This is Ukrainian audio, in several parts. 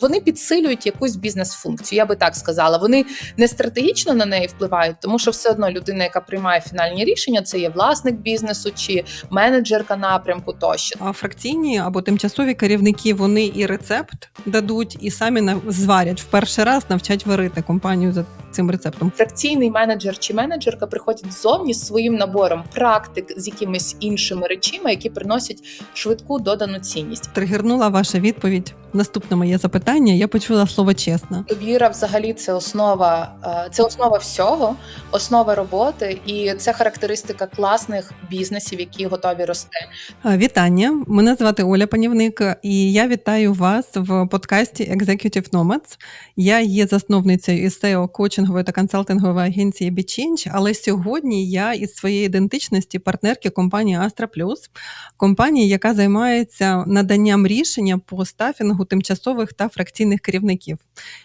Вони підсилюють якусь бізнес-функцію. Я би так сказала. Вони не стратегічно на неї впливають, тому що все одно людина, яка приймає фінальні рішення, це є власник бізнесу чи менеджерка напрямку тощо. А фракційні або тимчасові керівники вони і рецепт дадуть, і самі зварять в перший раз, навчать варити компанію за цим рецептом. Фракційний менеджер чи менеджерка приходять ззовні з своїм набором практик з якимись іншими речами, які приносять швидку додану цінність. Тригернула ваша відповідь. Наступне моє запитання. Я почула слово чесно. Довіра, взагалі, це основа, е, це основа всього, основа роботи, і це характеристика класних бізнесів, які готові рости. Вітання. Мене звати Оля Панівник, і я вітаю вас в подкасті Executive Nomads. Я є засновницею і SEO коучингової та консалтингової агенції BeChange, але сьогодні я із своєї ідентичності партнерки компанії Astra Plus, компанії, яка займається наданням рішення по стафінгу тимчасових та фракційних керівників.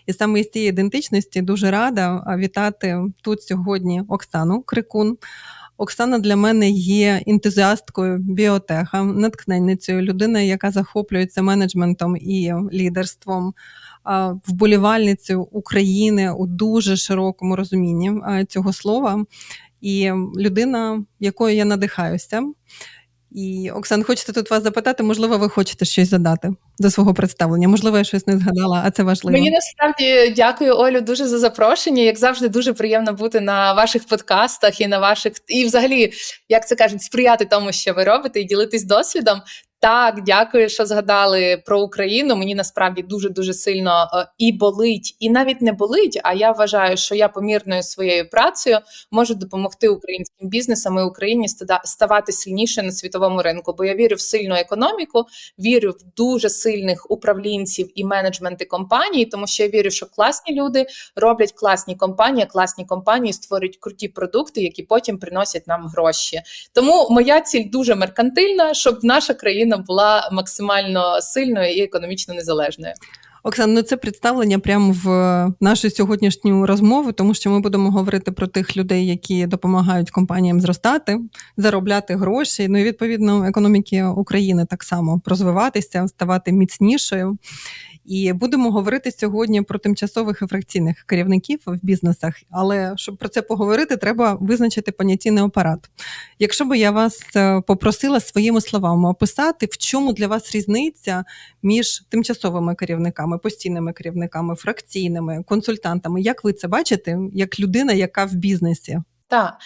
І саме із цієї ідентичності дуже рада вітати тут сьогодні Оксану Крикун. Оксана для мене є ентузіасткою біотеха, натхненницею, людиною, яка захоплюється менеджментом і лідерством, вболівальницею України у дуже широкому розумінні цього слова, і людина, якою я надихаюся. І Оксан, хочете тут вас запитати, можливо, ви хочете щось задати до свого представлення? Можливо, я щось не згадала, а це важливо. Мені насправді дякую, Олю, дуже за запрошення. Як завжди, дуже приємно бути на ваших подкастах і на ваших, і взагалі, як це кажуть, сприяти тому, що ви робите, і ділитись досвідом. Так, дякую, що згадали про Україну. Мені насправді дуже дуже сильно е, і болить, і навіть не болить. А я вважаю, що я помірною своєю працею можу допомогти українським бізнесам і Україні ставати сильніше на світовому ринку. Бо я вірю в сильну економіку, вірю в дуже сильних управлінців і менеджменти компаній, тому що я вірю, що класні люди роблять класні компанії, класні компанії створюють круті продукти, які потім приносять нам гроші. Тому моя ціль дуже меркантильна, щоб наша країна була максимально сильною і економічно незалежною. Оксана, ну це представлення прямо в нашу сьогоднішню розмову, тому що ми будемо говорити про тих людей, які допомагають компаніям зростати, заробляти гроші. Ну і відповідно економіки України так само розвиватися, ставати міцнішою. І будемо говорити сьогодні про тимчасових і фракційних керівників в бізнесах. Але щоб про це поговорити, треба визначити понятійний апарат. Якщо би я вас е, попросила своїми словами описати, в чому для вас різниця між тимчасовими керівниками, постійними керівниками, фракційними консультантами, як ви це бачите, як людина, яка в бізнесі? Так,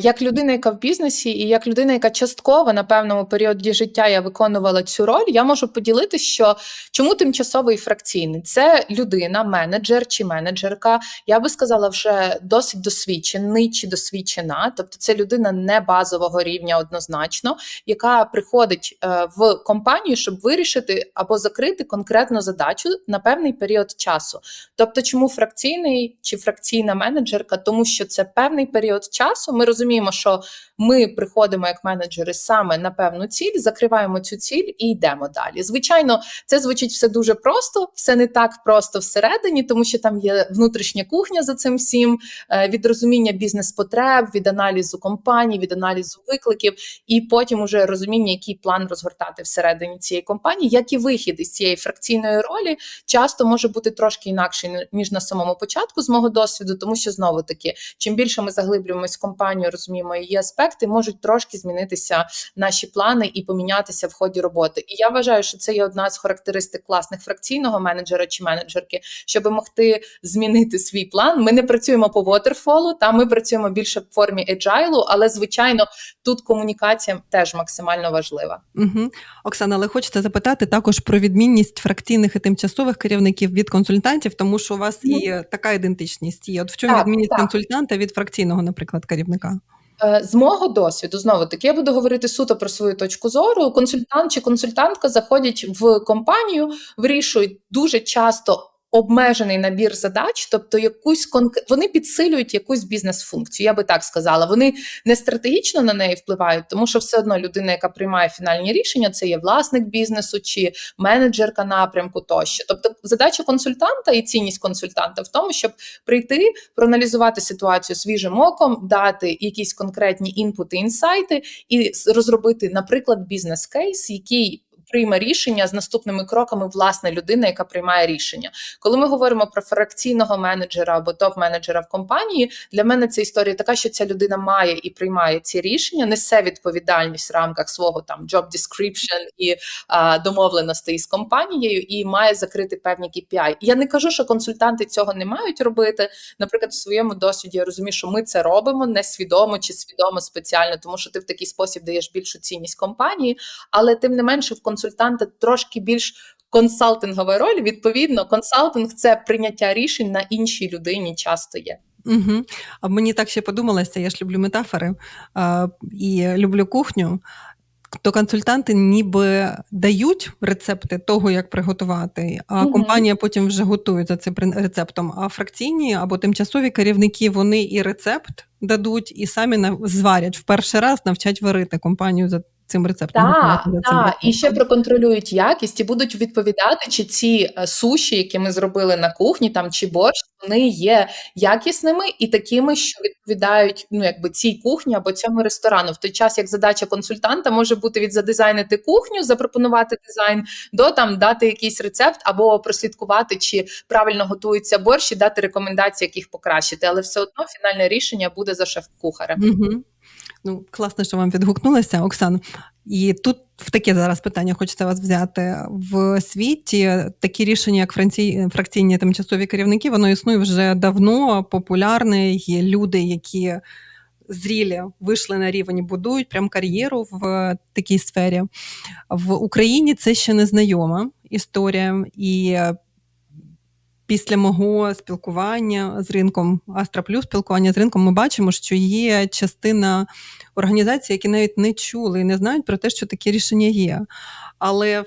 як людина, яка в бізнесі, і як людина, яка частково на певному періоді життя я виконувала цю роль, я можу поділитися, що чому тимчасовий фракційний це людина, менеджер чи менеджерка. Я би сказала, вже досить досвідчений чи досвідчена. Тобто, це людина не базового рівня однозначно, яка приходить е, в компанію, щоб вирішити або закрити конкретну задачу на певний період часу. Тобто, чому фракційний чи фракційна менеджерка? Тому що це певний період часу. Ми розуміємо, що ми приходимо як менеджери саме на певну ціль, закриваємо цю ціль і йдемо далі. Звичайно, це звучить все дуже просто, все не так просто всередині, тому що там є внутрішня кухня за цим всім, е, від розуміння бізнес-потреб, від аналізу компаній, від аналізу викликів, і потім уже розуміння, який план розгортати всередині цієї компанії, як і вихід із цієї фракційної ролі часто може бути трошки інакший ніж на самому початку з мого досвіду, тому що знову таки, чим більше ми заглиблюємось в компанію, розуміємо її аспекти, можуть трошки змінитися наші плани і помінятися в ході роботи. І я вважаю, що це є одна з характеристик класних фракційного менеджера чи менеджерки, щоб могти змінити свій план. Ми не працюємо по waterfall, та ми працюємо більше в формі agile, але звичайно тут комунікація теж максимально важлива. Угу. Оксана, але хочеться запитати також про відмінність фракційних і тимчасових керівників від консультантів, тому що у вас Ну. і така ідентичність є. От в чому Так, відмінність так. консультанта від фракційного, наприклад, керівника? Е, З мого досвіду, знову таки, я буду говорити суто про свою точку зору. Консультант чи консультантка заходять в компанію, вирішують дуже часто. Обмежений набір задач, тобто якусь конк... вони підсилюють якусь бізнес-функцію. Я би так сказала. Вони не стратегічно на неї впливають, тому що все одно людина, яка приймає фінальні рішення, це є власник бізнесу чи менеджерка напрямку тощо. Тобто, задача консультанта і цінність консультанта в тому, щоб прийти, проаналізувати ситуацію свіжим оком, дати якісь конкретні інпути, інсайти і розробити, наприклад, бізнес-кейс, який прийме рішення з наступними кроками власне людина, яка приймає рішення. Коли ми говоримо про фракційного менеджера або топ-менеджера в компанії, для мене ця історія така, що ця людина має і приймає ці рішення, несе відповідальність в рамках свого там job description і а, домовленостей з компанією, і має закрити певні KPI. Я не кажу, що консультанти цього не мають робити. Наприклад, в своєму досвіді я розумію, що ми це робимо несвідомо чи свідомо спеціально, тому що ти в такий спосіб даєш більшу цінність компанії, але тим не менше в консультанта трошки більш консалтингова роль. Відповідно, консалтинг це прийняття рішень на іншій людині часто є. Угу. А мені так ще подумалося, я ж люблю метафори а, і люблю кухню. То консультанти ніби дають рецепти того, як приготувати, а Мгм. компанія потім вже готує за цим рецептом. А фракційні або тимчасові керівники вони і рецепт дадуть, і самі зварять в перший раз, навчать варити компанію за цим рецептом. Так, так, і ще проконтролюють якість і будуть відповідати, чи ці е, суші, які ми зробили на кухні, там чи борщ, вони є якісними і такими, що відповідають ну якби цій кухні або цьому ресторану. В той час як задача консультанта може бути від задизайнити кухню, запропонувати дизайн, до там дати якийсь рецепт або прослідкувати, чи правильно готується борщ, і дати рекомендації, як їх покращити. Але все одно фінальне рішення буде за шеф-кухарем. Угу. Ну, класно, що вам відгукнулося, Оксан. І тут в таке зараз питання хочеться вас взяти. В світі такі рішення, як фракційні тимчасові керівники, воно існує вже давно, популярне. Є люди, які зрілі вийшли на рівень, будують прям кар'єру в такій сфері. В Україні це ще не знайома історія. І після мого спілкування з ринком Астра Плюс, спілкування з ринком, ми бачимо, що є частина організацій, які навіть не чули і не знають про те, що такі рішення є. Але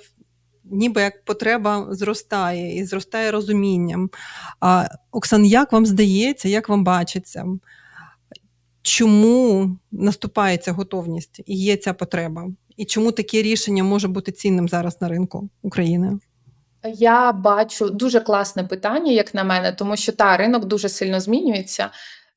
ніби як потреба зростає і зростає розумінням. А, Оксан, як вам здається, як вам бачиться? Чому наступає ця готовність і є ця потреба? І чому таке рішення може бути цінним зараз на ринку України? Я бачу дуже класне питання, як на мене, тому що та ринок дуже сильно змінюється.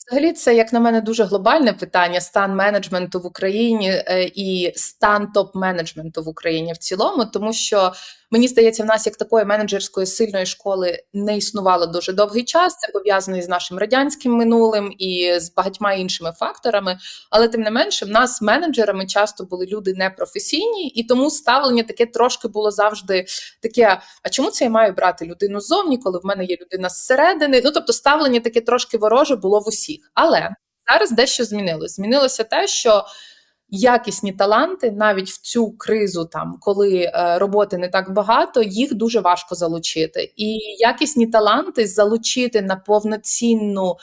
Взагалі, це, як на мене, дуже глобальне питання: стан менеджменту в Україні е, і стан топ-менеджменту в Україні в цілому, тому що мені здається, в нас як такої менеджерської сильної школи не існувало дуже довгий час. Це пов'язано із нашим радянським минулим і з багатьма іншими факторами. Але тим не менше, в нас менеджерами часто були люди непрофесійні, і тому ставлення таке трошки було завжди таке: а чому це я маю брати людину ззовні, коли в мене є людина зсередини? Ну тобто, ставлення таке трошки вороже було в усіх. Але зараз дещо змінилось. Змінилося те, що якісні таланти навіть в цю кризу, там коли е, роботи не так багато, їх дуже важко залучити. І якісні таланти залучити на повноцінну.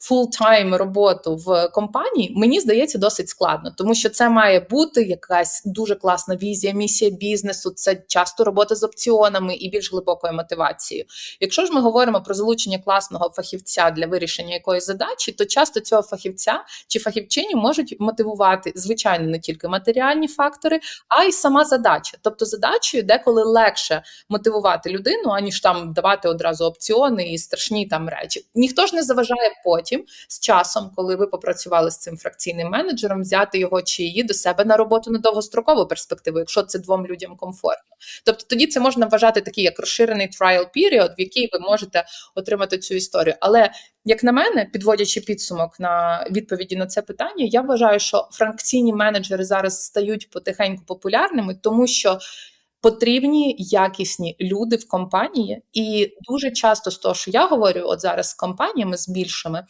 Фултайм роботу в компанії мені здається досить складно, тому що це має бути якась дуже класна візія, місія бізнесу. Це часто робота з опціонами і більш глибокою мотивацією. Якщо ж ми говоримо про залучення класного фахівця для вирішення якоїсь задачі, то часто цього фахівця чи фахівчині можуть мотивувати звичайно не тільки матеріальні фактори, а й сама задача. Тобто задачею деколи легше мотивувати людину, аніж там давати одразу опціони і страшні там речі. Ніхто ж не заважає потім з часом, коли ви попрацювали з цим фракційним менеджером, взяти його чи її до себе на роботу на довгострокову перспективу, якщо це двом людям комфортно. Тобто тоді це можна вважати такий як розширений trial period, в який ви можете отримати цю історію. Але як на мене, підводячи підсумок на відповіді на це питання, я вважаю, що фракційні менеджери зараз стають потихеньку популярними, тому що. Потрібні якісні люди в компанії, і дуже часто з того, що я говорю, от зараз з компаніями з більшими,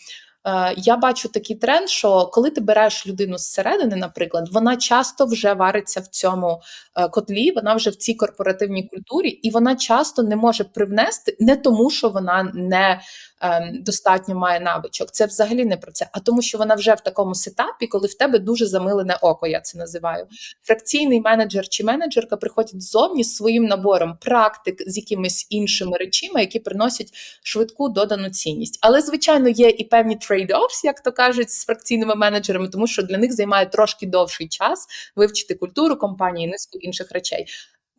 я бачу такий тренд, що коли ти береш людину зсередини, наприклад, вона часто вже вариться в цьому е, котлі, вона вже в цій корпоративній культурі, і вона часто не може привнести не тому, що вона не е, достатньо має навичок. Це взагалі не про це, а тому, що вона вже в такому сетапі, коли в тебе дуже замилене око, я це називаю. Фракційний менеджер чи менеджерка приходять ззовні з своїм набором практик з якимись іншими речами, які приносять швидку додану цінність. Але звичайно є і певні трейд-офс, як то кажуть, з фракційними менеджерами, тому що для них займає трошки довший час вивчити культуру компанії, низку інших речей.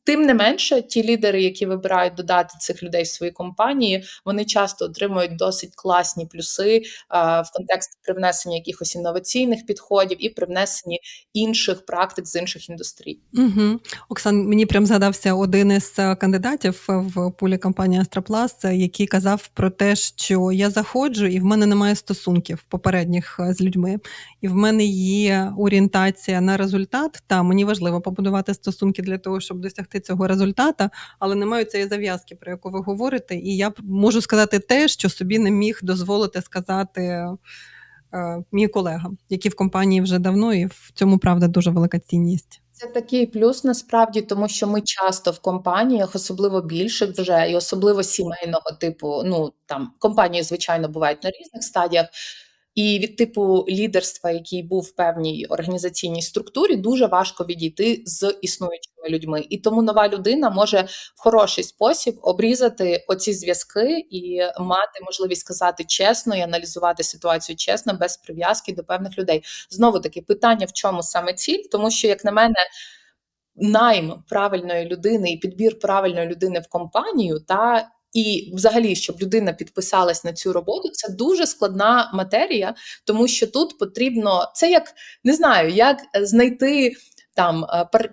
Тим не менше, ті лідери, які вибирають додати цих людей в свої компанії, вони часто отримують досить класні плюси а, в контексті привнесення якихось інноваційних підходів і привнесенні інших практик з інших індустрій. Угу. Оксан, мені прям згадався один із е, кандидатів в пулі компанії Астропласт, який казав про те, що я заходжу, і в мене немає стосунків попередніх е, з людьми, і в мене є орієнтація на результат. Та мені важливо побудувати стосунки для того, щоб досягти цього результата, але немає цієї зав'язки, про яку ви говорите. І я можу сказати те, що собі не міг дозволити сказати е, мій колега, який в компанії вже давно, і в цьому правда дуже велика цінність. Це такий плюс насправді, тому що ми часто в компаніях, особливо більших вже, і особливо сімейного типу. Ну там компанії, звичайно, бувають на різних стадіях. І від типу лідерства, який був в певній організаційній структурі, дуже важко відійти з існуючими людьми. І тому нова людина може в хороший спосіб обрізати оці зв'язки і мати можливість сказати чесно і аналізувати ситуацію чесно, без прив'язки до певних людей. Знову таки питання, в чому саме ціль, тому що, як на мене, найм правильної людини і підбір правильної людини в компанію та і, взагалі, щоб людина підписалась на цю роботу, це дуже складна матерія, тому що тут потрібно це як не знаю, як знайти там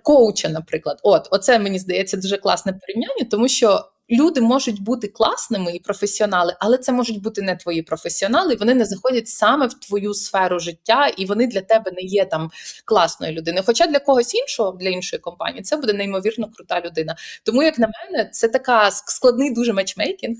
коуча, наприклад. От, оце мені здається дуже класне порівняння, тому що. Люди можуть бути класними і професіонали, але це можуть бути не твої професіонали. Вони не заходять саме в твою сферу життя, і вони для тебе не є там класною людиною. Хоча для когось іншого, для іншої компанії, це буде неймовірно крута людина. Тому, як на мене, це така складний дуже матчмейкінг,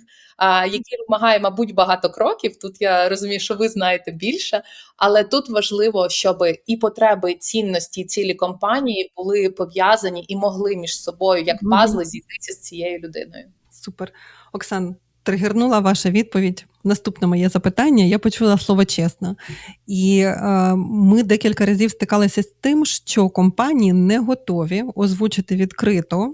який вимагає, мабуть, багато кроків. Тут я розумію, що ви знаєте більше, але тут важливо, щоб і потреби, і цінності, і цілі компанії були пов'язані і могли між собою як пазли зійтися з цією людиною. Супер. Оксан, тригернула ваша відповідь. Наступне моє запитання. Я почула слово чесно. І е, ми декілька разів стикалися з тим, що компанії не готові озвучити відкрито е,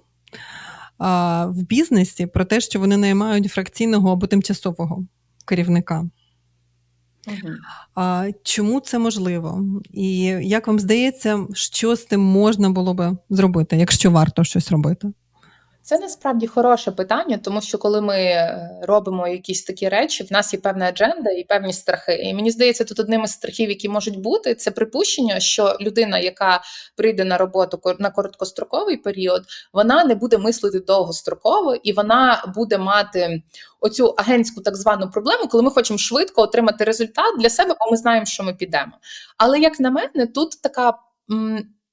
в бізнесі про те, що вони наймають фракційного або тимчасового керівника. Угу. Чому це можливо? І як вам здається, що з тим можна було би зробити, якщо варто щось робити? Це насправді хороше питання, тому що коли ми е, робимо якісь такі речі, в нас є певна адженда і певні страхи. І мені здається, тут одним із страхів, які можуть бути, це припущення, що людина, яка прийде на роботу на короткостроковий період, вона не буде мислити довгостроково і вона буде мати оцю агентську так звану проблему, коли ми хочемо швидко отримати результат для себе, бо ми знаємо, що ми підемо. Але як на мене, тут така.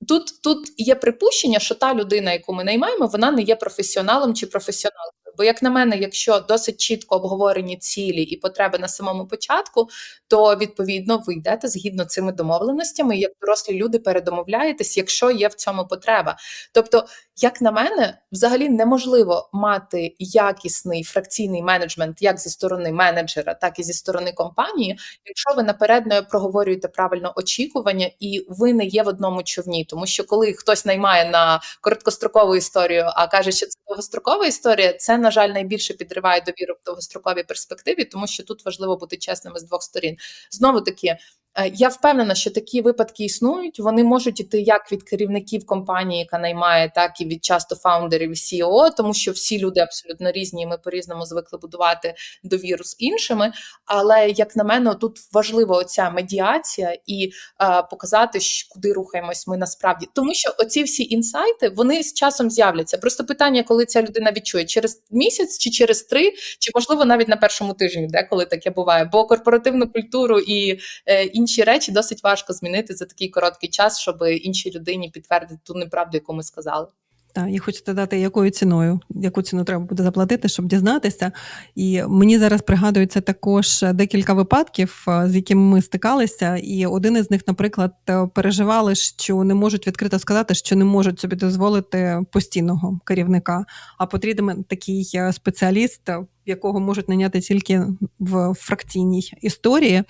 Тут тут є припущення, що та людина, яку ми наймаємо, вона не є професіоналом чи професіоналкою. Бо, як на мене, якщо досить чітко обговорені цілі і потреби на самому початку, то відповідно ви йдете згідно цими домовленостями, як дорослі люди передомовляєтесь, якщо є в цьому потреба. Тобто, як на мене, взагалі неможливо мати якісний фракційний менеджмент як зі сторони менеджера, так і зі сторони компанії, якщо ви наперед не проговорюєте правильно очікування і ви не є в одному човні. Тому що коли хтось наймає на короткострокову історію, а каже, що це довгострокова історія, це на жаль найбільше підриває довіру в довгостроковій перспективі, тому що тут важливо бути чесними з двох сторін. Знову таки. Е, я впевнена, що такі випадки існують. Вони можуть іти як від керівників компанії, яка наймає, так і від часто фаундерів і CEO, тому що всі люди абсолютно різні. і Ми по різному звикли будувати довіру з іншими. Але як на мене, тут важлива оця медіація і а, показати, куди рухаємось ми насправді, тому що оці всі інсайти вони з часом з'являться. Просто питання, коли ця людина відчує через місяць чи через три, чи можливо навіть на першому тижні, де коли таке буває, бо корпоративну культуру і е, інші речі досить важко змінити за такий короткий час, щоб іншій людині підтвердити ту неправду, яку ми сказали. Так, і хочу додати, якою ціною, яку ціну треба буде заплатити, щоб дізнатися. І мені зараз пригадується також декілька випадків, з якими ми стикалися. І один із них, наприклад, переживали, що не можуть відкрито сказати, що не можуть собі дозволити постійного керівника, а потрібен такий спеціаліст якого можуть наняти тільки в фракційній історії.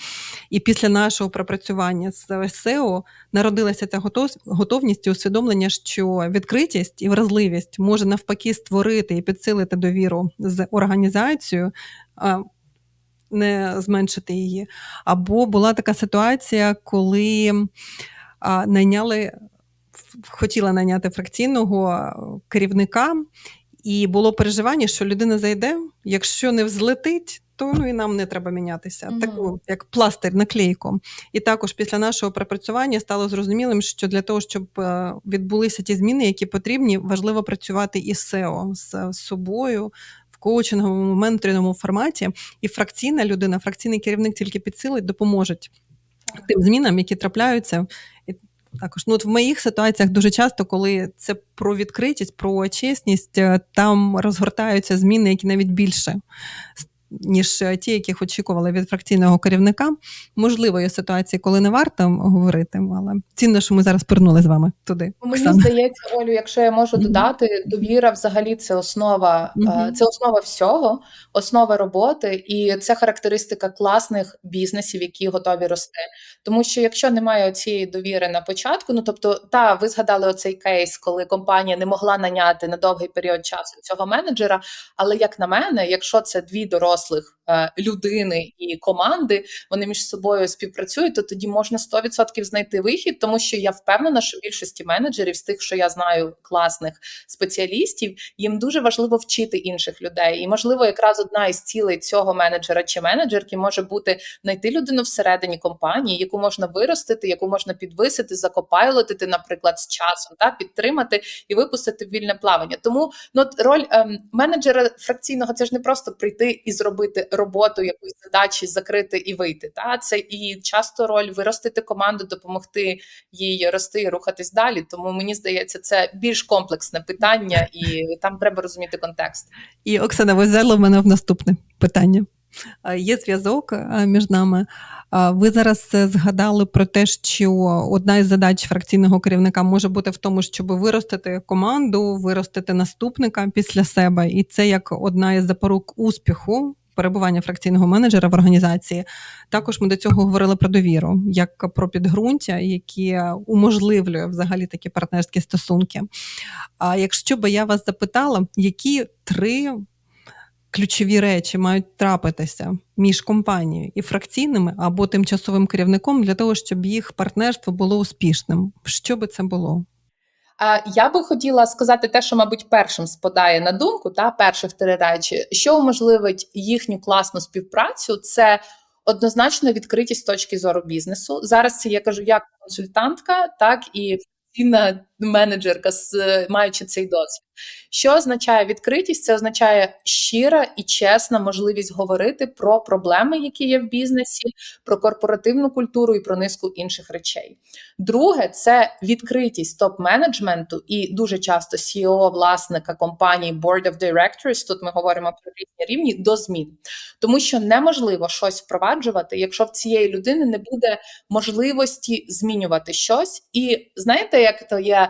І після нашого пропрацювання з SEO народилася ця готовність і усвідомлення, що відкритість і вразливість може навпаки створити і підсилити довіру з організацією. Не зменшити її. Або була така ситуація, коли найняли хотіла найняти фракційного керівника, і було переживання, що людина зайде, якщо не взлетить, то ну і нам не треба мінятися. Мгм. Таку як пластир, наклейку. І також після нашого пропрацювання стало зрозумілим, що для того, щоб е, відбулися ті зміни, які потрібні, важливо працювати із SEO, з собою в коучинговому менторинговому форматі. І фракційна людина, фракційний керівник тільки підсилить, допоможуть тим змінам, які трапляються. І також ну, от в моїх ситуаціях дуже часто, коли це про відкритість, про чесність, е, там розгортаються зміни, які навіть більше. Ніж е, ті, яких очікували від фракційного керівника. Можливо, є ситуації, коли не варто говорити, але цінно, що ми зараз повернули з вами туди. Мені Оксана. здається, Олю, якщо я можу додати, довіра взагалі це основа, е, це основа всього, основа роботи, і це характеристика класних бізнесів, які готові рости. Тому що якщо немає цієї довіри на початку, ну тобто, та ви згадали оцей кейс, коли компанія не могла наняти на довгий період часу цього менеджера. Але як на мене, якщо це дві дорослих людини і команди, вони між собою співпрацюють, то тоді можна 100% знайти вихід, тому що я впевнена, що більшості менеджерів з тих, що я знаю, класних спеціалістів, їм дуже важливо вчити інших людей. І можливо, якраз одна із цілей цього менеджера чи менеджерки може бути знайти людину всередині компанії, яку можна виростити, яку можна підвисити, закопайлотити, наприклад, з часом, та підтримати і випустити в вільне плавання. Тому ну роль ем, менеджера фракційного це ж не просто прийти і зробити роботу, якусь задачі закрити і вийти. Та це і часто роль виростити команду, допомогти їй рости і рухатись далі. Тому мені здається, це більш комплексне питання, і там треба розуміти контекст. І Оксана, взяли в мене в наступне питання. Є зв'язок між нами. Ви зараз е, згадали про те, що одна із задач фракційного керівника може бути в тому, щоб виростити команду, виростити наступника після себе, і це як одна із запорук успіху. Перебування фракційного менеджера в організації також ми до цього говорили про довіру, як про підґрунтя, яке уможливлює взагалі такі партнерські стосунки. А якщо би я вас запитала, які три ключові речі мають трапитися між компанією і фракційними або тимчасовим керівником для того, щоб їх партнерство було успішним. Що би це було? Я би хотіла сказати те, що, мабуть, першим спадає на думку, та перших три речі, що уможливить їхню класну співпрацю, це однозначно відкритість точки зору бізнесу. Зараз це я кажу як консультантка, так і функційна менеджерка, маючи цей досвід. Що означає відкритість? Це означає щира і чесна можливість говорити про проблеми, які є в бізнесі, про корпоративну культуру і про низку інших речей. Друге, це відкритість топ-менеджменту і дуже часто CEO, власника компанії, Board of Directors, Тут ми говоримо про різні рівні до змін, тому що неможливо щось впроваджувати, якщо в цієї людини не буде можливості змінювати щось. І знаєте, як то є.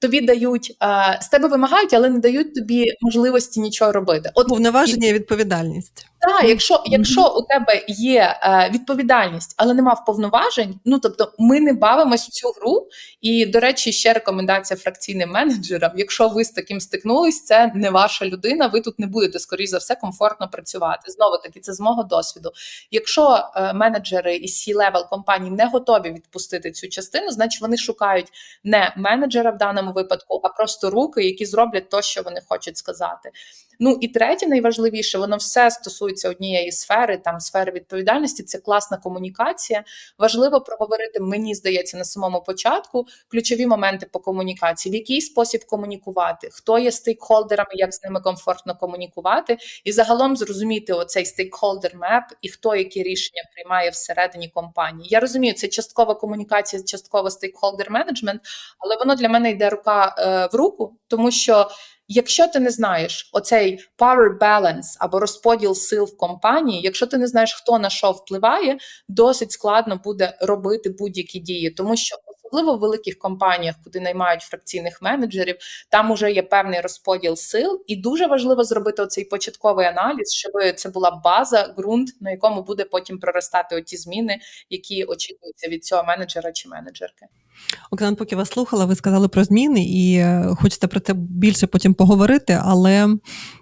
Тобі дають а, з тебе вимагають, але не дають тобі можливості нічого робити. От Повноваження і відповідальність. так, якщо, якщо у тебе є е, відповідальність, але нема повноважень, ну тобто ми не бавимось в цю гру. І, до речі, ще рекомендація фракційним менеджерам: якщо ви з таким стикнулись, це не ваша людина, ви тут не будете, скоріш за все, комфортно працювати. Знову таки, це з мого досвіду. Якщо е, менеджери і C-level компаній не готові відпустити цю частину, значить вони шукають не менеджера в даному випадку, а просто руки, які зроблять то, що вони хочуть сказати. Ну і третє, найважливіше, воно все стосується однієї сфери, там сфери відповідальності. Це класна комунікація. Важливо проговорити, мені здається, на самому початку ключові моменти по комунікації, в який спосіб комунікувати, хто є стейкхолдерами, як з ними комфортно комунікувати, і загалом зрозуміти оцей стейкхолдер меп і хто які рішення приймає всередині компанії. Я розумію, це часткова комунікація, частково стейкхолдер менеджмент, але воно для мене йде рука е, в руку, тому що. Якщо ти не знаєш оцей power balance або розподіл сил в компанії, якщо ти не знаєш, хто на що впливає, досить складно буде робити будь-які дії, тому що особливо в великих компаніях, куди наймають фракційних менеджерів, там уже є певний розподіл сил, і дуже важливо зробити оцей початковий аналіз, щоб це була база, ґрунт, на якому буде потім проростати оті зміни, які очікуються від цього менеджера чи менеджерки. Оксана, поки вас слухала, ви сказали про зміни, і е, хочеться про це більше потім поговорити. Але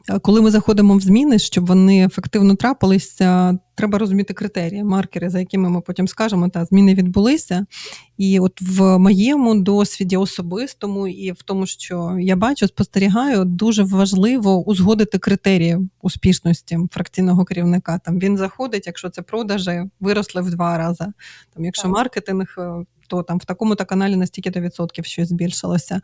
е, коли ми заходимо в зміни, щоб вони ефективно трапилися, треба розуміти критерії, маркери, за якими ми потім скажемо, та зміни відбулися. І от в моєму досвіді особистому, і в тому, що я бачу, спостерігаю, дуже важливо узгодити критерії успішності фракційного керівника. Там він заходить, якщо це продажі, виросли в два рази. Там, якщо Так. маркетинг, е, то там в такому-то каналі на стільки-то відсотків щось збільшилося.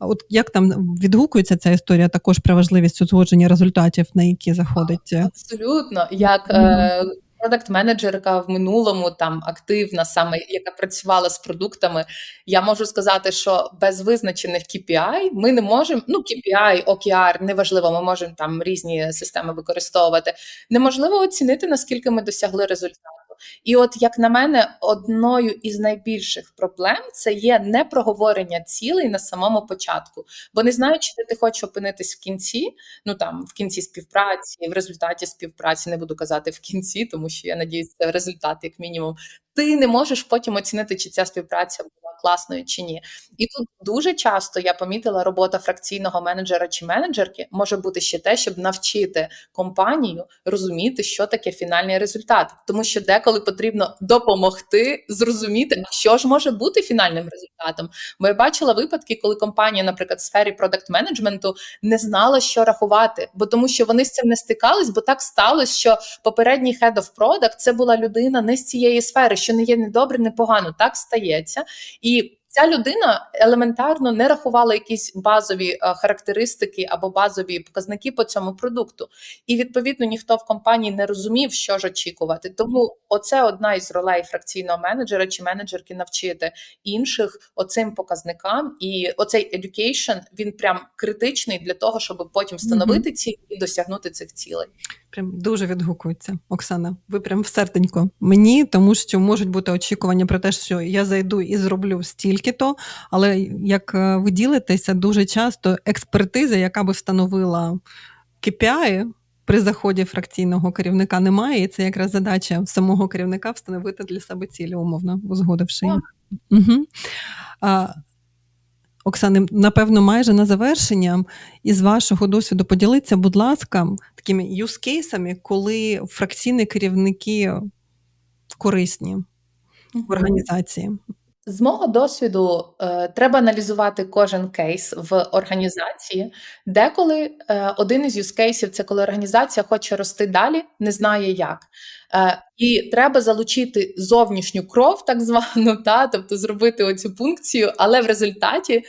От як там відгукується ця історія також про важливість узгодження результатів, на які заходить? е, Абсолютно, як е, продакт-менеджерка в минулому там активна, саме яка працювала з продуктами, я можу сказати, що без визначених KPI ми не можемо. Ну, KPI, OKR, неважливо, ми можемо там різні системи використовувати. Неможливо оцінити, наскільки ми досягли результату. І от, як на мене, одною із найбільших проблем це є непроговорення цілей на самому початку. Бо не знаючи, де ти хочеш опинитись в кінці, ну там в кінці співпраці, в результаті співпраці не буду казати в кінці, тому що я надіюсь, це результат, як мінімум. Ти не можеш потім оцінити, чи ця співпраця класною чи ні. І тут дуже часто я помітила, робота фракційного менеджера чи менеджерки може бути ще те, щоб навчити компанію розуміти, що таке фінальний результат, тому що деколи потрібно допомогти зрозуміти, що ж може бути фінальним результатом. Бо я бачила випадки, коли компанія, наприклад, в сфері продакт менеджменту не знала, що рахувати, бо тому, що вони з цим не стикались, бо так сталося, що попередній head of product – це була людина не з цієї сфери, що не є не добре, не погано. Так стається і. Ця людина елементарно не рахувала якісь базові е, характеристики або базові показники по цьому продукту, і відповідно ніхто в компанії не розумів, що ж очікувати. Тому оце одна із ролей фракційного менеджера чи менеджерки навчити інших оцим показникам. І оцей education, він прям критичний для того, щоб потім встановити ціль і досягнути цих цілей. Прям дуже відгукується, Оксана. Ви прям в серденько мені, тому що можуть бути очікування про те, що я зайду і зроблю стільки-то. Але як е, ви ділитеся, дуже часто експертиза, яка би встановила KPI, при заході фракційного керівника немає, і це якраз задача самого керівника встановити для себе цілі, умовно узгодивши їх. Угу. А, Оксане, напевно, майже на завершення із вашого досвіду поділіться, будь ласка, такими юзкейсами, коли фракційні керівники корисні в організації. З мого досвіду е, треба аналізувати кожен кейс в організації. Деколи е, один із юзкейсів це коли організація хоче рости далі, не знає як. Е, і треба залучити зовнішню кров, так звану, та, тобто зробити оцю пункцію, але в результаті е,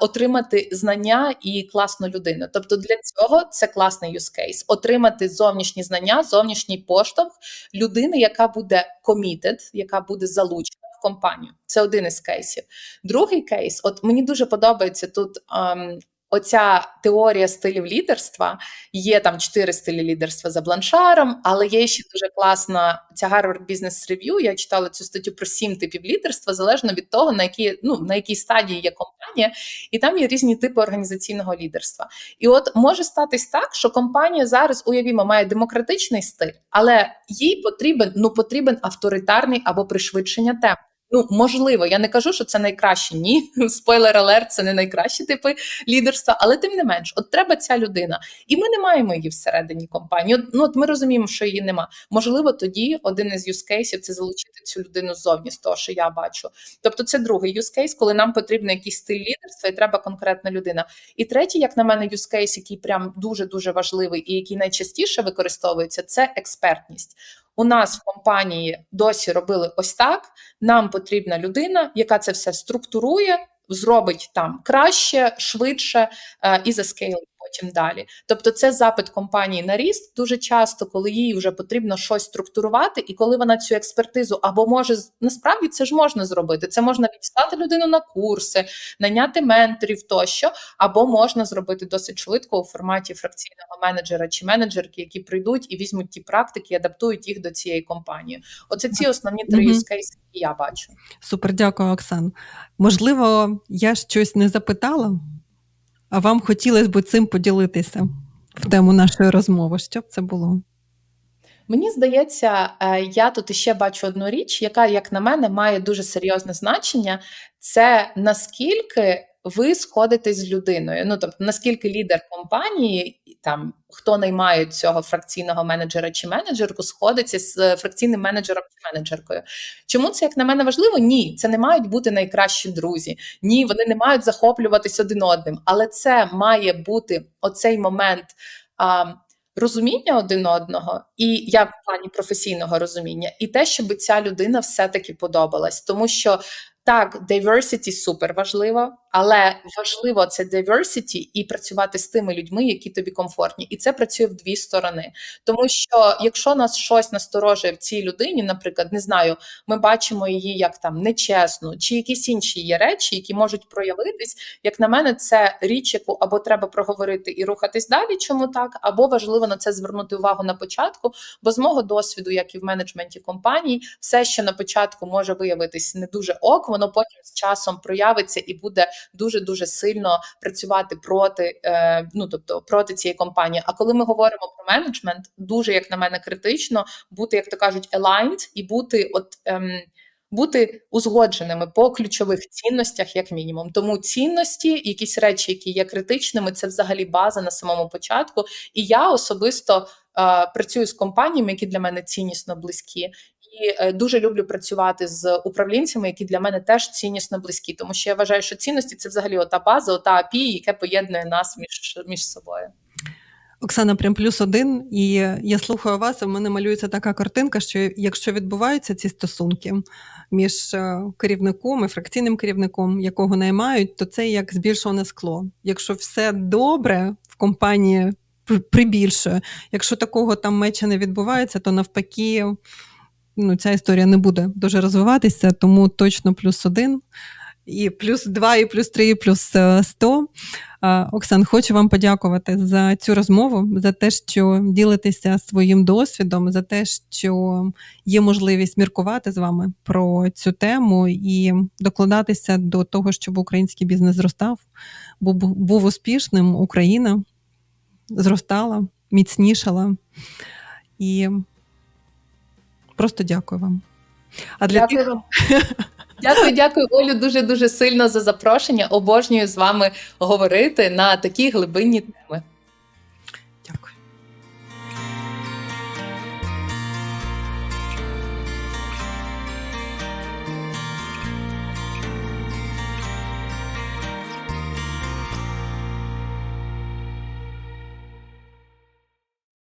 отримати знання і класну людину. Тобто для цього це класний case. Отримати зовнішні знання, зовнішній поштовх людини, яка буде committed, яка буде залучена компанію. Це один із кейсів. Другий кейс, от мені дуже подобається тут. Ем, Оця теорія стилів лідерства є там чотири стилі лідерства за бланшаром, але є ще дуже класна ця Harvard Business Review. Я читала цю статтю про сім типів лідерства, залежно від того, на які ну на якій стадії є компанія, і там є різні типи організаційного лідерства. І от може статись так, що компанія зараз уявімо має демократичний стиль, але їй потрібен ну потрібен авторитарний або пришвидшення темп. Ну, можливо, я не кажу, що це найкраще. Ні, спойлер алерт, це не найкращі типи лідерства, але тим не менш, от треба ця людина, і ми не маємо її всередині компанії. От, ну от ми розуміємо, що її нема. Можливо, тоді один із юзкейсів це залучити цю людину ззовні, з того, що я бачу. Тобто, це другий юзкейс, коли нам потрібен якийсь стиль лідерства, і треба конкретна людина. І третій, як на мене, юзкейс, який прям дуже дуже важливий і який найчастіше використовується, це експертність. У нас в компанії досі робили ось так. Нам потрібна людина, яка це все структурує, зробить там краще, швидше е, і заскейлить потім далі. Тобто, це запит компанії на ріст дуже часто, коли їй вже потрібно щось структурувати, і коли вона цю експертизу або може насправді це ж можна зробити. Це можна відстати людину на курси, наняти менторів тощо, або можна зробити досить швидко у форматі фракційного менеджера чи менеджерки, які прийдуть і візьмуть ті практики, і адаптують їх до цієї компанії. Оце ці основні три use cases, які я бачу. Супер, дякую, Оксан. Можливо, я щось не запитала, а вам хотілося б цим поділитися в тему нашої розмови. Що б це було? Мені здається, е, я тут іще бачу одну річ, яка, як на мене, має дуже серйозне значення. Це наскільки ви сходитесь з людиною. Ну тобто, наскільки лідер компанії, там хто наймає цього фракційного менеджера чи менеджерку, сходиться з фракційним менеджером чи менеджеркою. Чому це як на мене важливо? Ні, це не мають бути найкращі друзі. Ні, вони не мають захоплюватись один одним, але це має бути оцей момент. А, Розуміння один одного, і я в плані професійного розуміння, і те, щоб ця людина все-таки подобалась, тому що так, diversity супер важливо, але важливо це diversity і працювати з тими людьми, які тобі комфортні, і це працює в дві сторони. Тому що якщо нас щось насторожує в цій людині, наприклад, не знаю, ми бачимо її як там нечесну, чи якісь інші є речі, які можуть проявитись. Як на мене, це річ, яку або треба проговорити і рухатись далі, чому так, або важливо на це звернути увагу на початку. Бо з мого досвіду, як і в менеджменті компаній, все, що на початку може виявитись не дуже ок, воно потім з часом проявиться і буде дуже дуже сильно працювати проти, е, ну тобто проти цієї компанії. А коли ми говоримо про менеджмент, дуже як на мене критично бути, як то кажуть, aligned і бути от. Ем, бути узгодженими по ключових цінностях, як мінімум. Тому цінності, якісь речі, які є критичними, це взагалі база на самому початку. І я особисто е, працюю з компаніями, які для мене ціннісно близькі. І е, дуже люблю працювати з управлінцями, які для мене теж ціннісно близькі, тому що я вважаю, що цінності це взагалі ота база, ота апі, яке поєднує нас між, між собою. Оксана, прям плюс один, і я слухаю вас, і в мене малюється така картинка, що якщо відбуваються ці стосунки між е, керівником і фракційним керівником, якого наймають, то це як збільшуване скло. Якщо все добре в компанії прибільшує, якщо такого там меча не відбувається, то навпаки ну, ця історія не буде дуже розвиватися, тому точно плюс один. І плюс 2, і плюс 3, і плюс 100. Оксан, хочу вам подякувати за цю розмову, за те, що ділитеся своїм досвідом, за те, що є можливість міркувати з вами про цю тему і докладатися до того, щоб український бізнес зростав, був, був успішним, Україна зростала, міцнішала. І просто дякую вам. А для дякую тих... Дякую, дякую, Олю, дуже дуже сильно за запрошення. Обожнюю з вами говорити на такі глибинні теми.